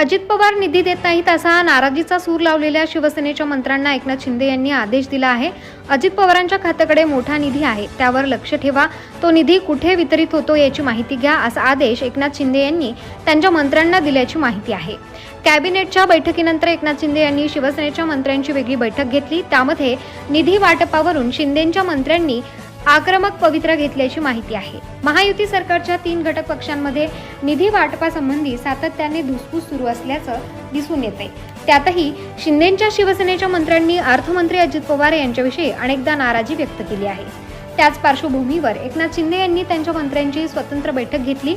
अजित पवार निधी देत नाहीत असा नाराजीचा सूर लावलेल्या शिवसेनेच्या मंत्र्यांना एकनाथ शिंदे यांनी आदेश दिला आहे. अजित पवारांच्या खात्याकडे मोठा निधी आहे. त्यावर लक्ष ठेवा. तो निधी कुठे वितरित होतो याची माहिती घ्या असा आदेश एकनाथ शिंदे यांनी त्यांच्या मंत्र्यांना दिल्याची माहिती आहे. कॅबिनेटच्या बैठकीनंतर एकनाथ शिंदे यांनी शिवसेनेच्या मंत्र्यांची वेगळी बैठक घेतली. त्यामध्ये निधी वाटपावरून शिंदेंच्या मंत्र्यांनी आक्रमक पवित्रा घेतल्याची माहिती आहे. महायुती सरकारच्या तीन घटक पक्षांमध्ये निधी वाटपासंबंधी सातत्याने धुसफूस सुरू असल्याचं दिसून येते त्यातही शिंदेच्या शिवसेनेच्या मंत्र्यांनी अर्थमंत्री अजित पवार यांच्याविषयी अनेकदा नाराजी व्यक्त केली आहे. त्याच पार्श्वभूमीवर एकनाथ शिंदे यांनी त्यांच्या मंत्र्यांची स्वतंत्र बैठक घेतली.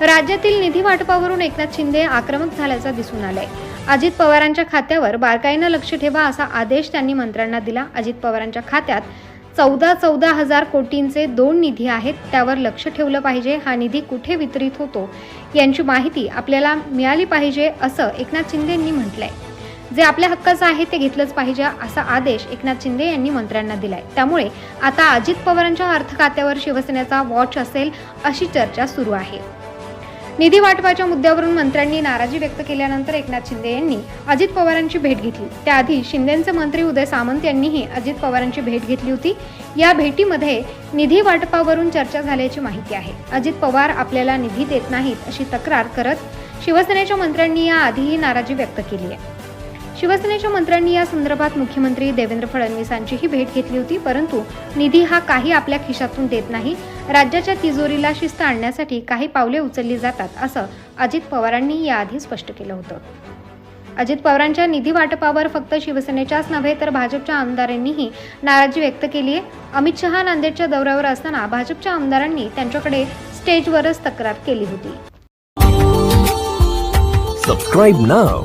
राज्यातील निधी वाटपावरून एकनाथ शिंदे आक्रमक झाल्याचं दिसून आलंय. अजित पवारांच्या खात्यावर बारकाईनं लक्ष ठेवा असा आदेश त्यांनी मंत्र्यांना दिला. अजित पवारांच्या खात्यात चौदा चौदा हजार कोटींचे दोन निधी आहेत त्यावर लक्ष ठेवलं पाहिजे. हा निधी कुठे वितरित होतो यांची माहिती आपल्याला मिळाली पाहिजे असं एकनाथ शिंदे यांनी म्हटलंय. जे आपल्या हक्काचं आहे ते घेतलंच पाहिजे असा आदेश एकनाथ शिंदे यांनी मंत्र्यांना दिलाय. त्यामुळे आता अजित पवारांच्या अर्थ खात्यावर शिवसेनेचा वॉच असेल अशी चर्चा सुरू आहे. निधी वाटपाच्या मुद्द्यावरून मंत्र्यांनी नाराजी व्यक्त केल्यानंतर एकनाथ शिंदे यांनी अजित पवारांची भेट घेतली. त्याआधी शिंदेचे मंत्री उदय सामंत यांनीही अजित पवारांची भेट घेतली होती. या भेटीमध्ये निधी वाटपावरून चर्चा झाल्याची माहिती आहे. अजित पवार आपल्याला निधी देत नाहीत अशी तक्रार करत शिवसेनेच्या मंत्र्यांनी या आधीही नाराजी व्यक्त केली आहे. शिवसेनेच्या मंत्र्यांनी या संदर्भात मुख्यमंत्री देवेंद्र फडणवीसांचीही भेट घेतली होती परंतु निधी हा काही आपल्या खिशातून देत नाही. राज्याच्या तिजोरीला शिस्त आणण्यासाठी काही पावले उचलली जातात असं अजित पवारांनी याआधी स्पष्ट केलं होतं. अजित पवारांच्या निधी वाटपावर फक्त शिवसेनेच्याच नव्हे तर भाजपच्या आमदारांनीही नाराजी व्यक्त केली आहे. अमित शहा नांदेडच्या दौऱ्यावर असताना भाजपच्या आमदारांनी त्यांच्याकडे स्टेजवरच तक्रार केली होती. Subscribe now